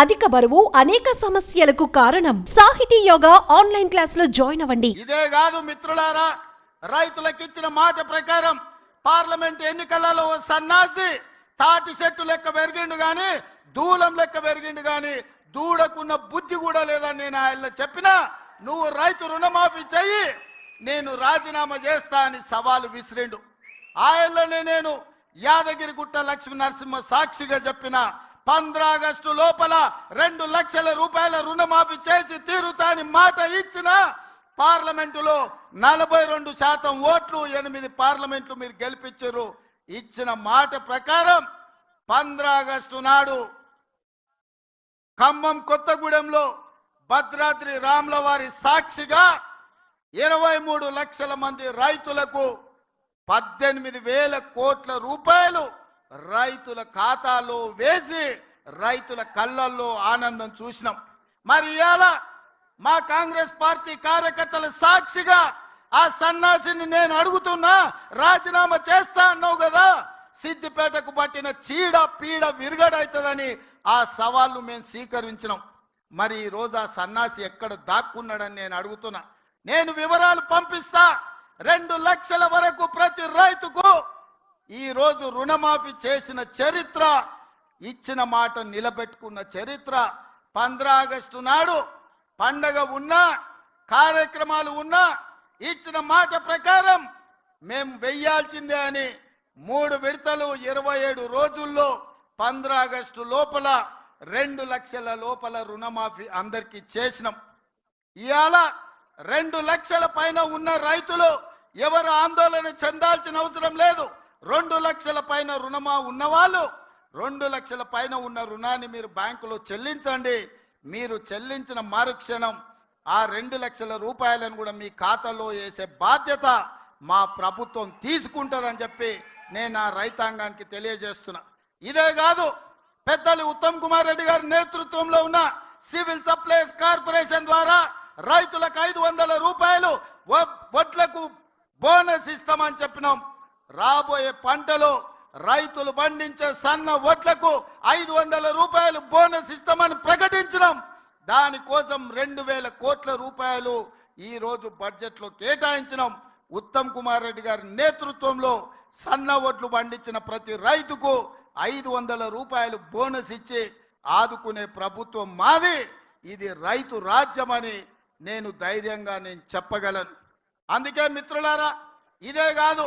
అధిక బరువు అనేక సమస్యలకు కారణం. సాహితీ యోగా ఆన్లైన్ క్లాసులో జాయిన్ అవ్వండి. ఇదే కాదు మిత్రులారా రైతులకు ఇచ్చిన మాట ప్రకారం పార్లమెంట్ ఎన్నికలలో ఓ సన్నాసి తాటి చెట్టు లెక్క పెరిగిండు గాని దూలం లెక్క పెరిగిండు గాని దూడకున్న బుద్ధి కూడా లేదని నేను ఆయన చెప్పినా నువ్వు రైతు రుణమాఫీ చెయ్యి నేను రాజీనామా చేస్తా అని సవాలు విసిరిండు. ఆయనలోనే నేను యాదగిరిగుట్ట లక్ష్మీ నరసింహ సాక్షిగా చెప్పిన పంద్ర ఆగస్టు లోపల రెండు లక్షల రూపాయల రుణమాఫీ చేసి తీరుతాని మాట ఇచ్చిన పార్లమెంటులో నలభై రెండు శాతం ఓట్లు ఎనిమిది పార్లమెంట్లు మీరు గెలిపించారు. ఇచ్చిన మాట ప్రకారం పంద్ర ఆగస్టు నాడు ఖమ్మం కొత్తగూడెంలో భద్రాద్రి రాముల వారి సాక్షిగా ఇరవై మూడు లక్షల మంది రైతులకు పద్దెనిమిది వేల కోట్ల రూపాయలు రైతుల ఖాతాలో వేసి రైతుల కళ్ళల్లో ఆనందం చూసినాం. మరి ఇవాళ మా కాంగ్రెస్ పార్టీ కార్యకర్తల సాక్షిగా ఆ సన్నాసిని నేను అడుగుతున్నా రాజీనామా చేస్తా అన్నావు కదా సిద్దిపేటకు పట్టిన చీడ పీడ విరగడవుతుందని ఆ సవాళ్ళు మేము స్వీకరించినాం. మరి ఈరోజు ఆ సన్నాసి ఎక్కడ దాక్కున్నాడని నేను అడుగుతున్నా. నేను వివరాలు పంపిస్తా. రెండు లక్షల వరకు ప్రతి రైతుకు ఈరోజు రుణమాఫీ చేసిన చరిత్ర ఇచ్చిన మాట నిలబెట్టుకున్న చరిత్ర. పంద్రా ఆగస్టు నాడు పండగ ఉన్నా కార్యక్రమాలు ఉన్నా ఇచ్చిన మాట ప్రకారం మేము వెయ్యాల్సిందే అని మూడు విడతలు ఇరవై ఏడు రోజుల్లో పంద్ర ఆగస్టు లోపల రెండు లక్షల లోపల రుణమాఫీ అందరికీ చేసినాం. ఇవాళ రెండు లక్షల పైన ఉన్న రైతులు ఎవరు ఆందోళన చెందాల్సిన అవసరం లేదు. రెండు లక్షల పైన రుణమా ఉన్నవాళ్ళు? రెండు లక్షల పైన ఉన్న రుణాన్ని మీరు బ్యాంకులో చెల్లించండి. మీరు చెల్లించిన మరుక్షణం ఆ రెండు లక్షల రూపాయలను కూడా మీ ఖాతాలో వేసే బాధ్యత మా ప్రభుత్వం తీసుకుంటుందని చెప్పి నేను ఆ రైతాంగానికి తెలియజేస్తున్నా. ఇదే కాదు పెద్దలు ఉత్తమ్ కుమార్ రెడ్డి గారి నేతృత్వంలో ఉన్న సివిల్ సప్లైస్ కార్పొరేషన్ ద్వారా రైతులకు ఐదు వందల రూపాయలు వడ్లకు బోనస్ ఇస్తామని చెప్పినాం. రాబోయే పంటలో రైతులు పండించే సన్న ఓట్లకు ఐదు వందల రూపాయలు బోనస్ ఇస్తామని ప్రకటించినాం. దానికోసం రెండు వేల కోట్ల రూపాయలు ఈరోజు బడ్జెట్లో కేటాయించినాం. ఉత్తమ్ కుమార్ రెడ్డి గారి నేతృత్వంలో సన్న వడ్లు పండించిన ప్రతి రైతుకు ఐదు వందల రూపాయలు బోనస్ ఇచ్చి ఆదుకునే ప్రభుత్వం మాది. ఇది రైతు రాజ్యమని నేను ధైర్యంగా నేను చెప్పగలను. అందుకే మిత్రులారా ఇదే కాదు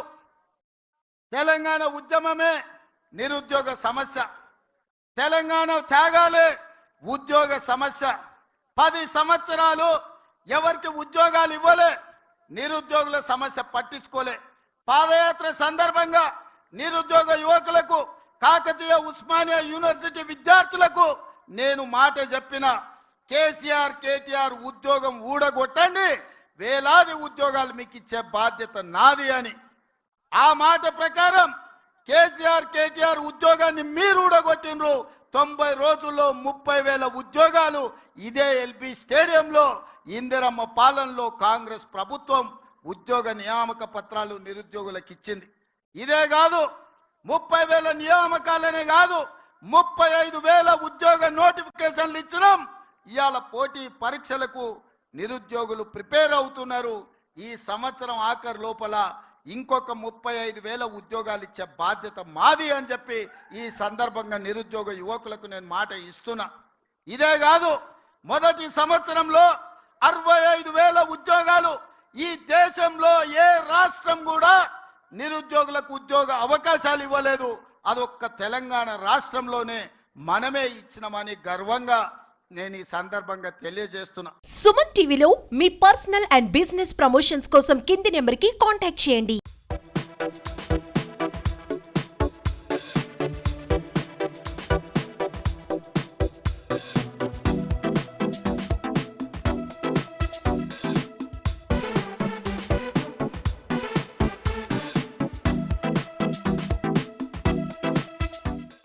తెలంగాణ ఉద్యమమే నిరుద్యోగ సమస్య. తెలంగాణ త్యాగాలే ఉద్యోగ సమస్య. పది సంవత్సరాలు ఎవరికి ఉద్యోగాలు ఇవ్వలే నిరుద్యోగుల సమస్య పట్టించుకోలే. పాదయాత్ర సందర్భంగా నిరుద్యోగ యువకులకు కాకతీయ ఉస్మానియా యూనివర్సిటీ విద్యార్థులకు నేను మాట చెప్పిన కేసీఆర్ కేటీఆర్ ఉద్యోగం ఊడగొట్టండి వేలాది ఉద్యోగాలు మీకు ఇచ్చే బాధ్యత నాది అని. ఆ మాట ప్రకారం కేసీఆర్ కేటీఆర్ ఉద్యోగాన్ని మీరు ఊడగొట్టినరు తొంభై రోజుల్లో ముప్పై వేల ఉద్యోగాలు ఇదే ఎల్బి స్టేడియంలో ఇందిరమ్మ పాలనలో కాంగ్రెస్ ప్రభుత్వం ఉద్యోగ నియామక పత్రాలు నిరుద్యోగులకు ఇచ్చింది. ఇదే కాదు ముప్పై వేల నియామకాలనే కాదు ముప్పై ఐదు వేల ఉద్యోగ నోటిఫికేషన్లు ఇచ్చినాం. ఇవాళ పోటీ పరీక్షలకు నిరుద్యోగులు ప్రిపేర్ అవుతున్నారు. ఈ సంవత్సరం ఆఖరు లోపల ఇంకొక ముప్పై ఐదు వేల ఉద్యోగాలు ఇచ్చే బాధ్యత మాది అని చెప్పి ఈ సందర్భంగా నిరుద్యోగ యువకులకు నేను మాట ఇస్తున్నా. ఇదే కాదు మొదటి సంవత్సరంలో అరవై ఐదు వేల ఉద్యోగాలు ఈ దేశంలో ఏ రాష్ట్రం కూడా నిరుద్యోగులకు ఉద్యోగ అవకాశాలు ఇవ్వలేదు. అదొక్క తెలంగాణ రాష్ట్రంలోనే మనమే ఇచ్చినామని గర్వంగా నేను ఈ సందర్భంగా తెలియజేస్తున్నా. సుమన్ టీవీలో మీ పర్సనల్ అండ్ బిజినెస్ ప్రమోషన్స్ కోసం కింది నెంబర్కి కాంటాక్ట్ చేయండి.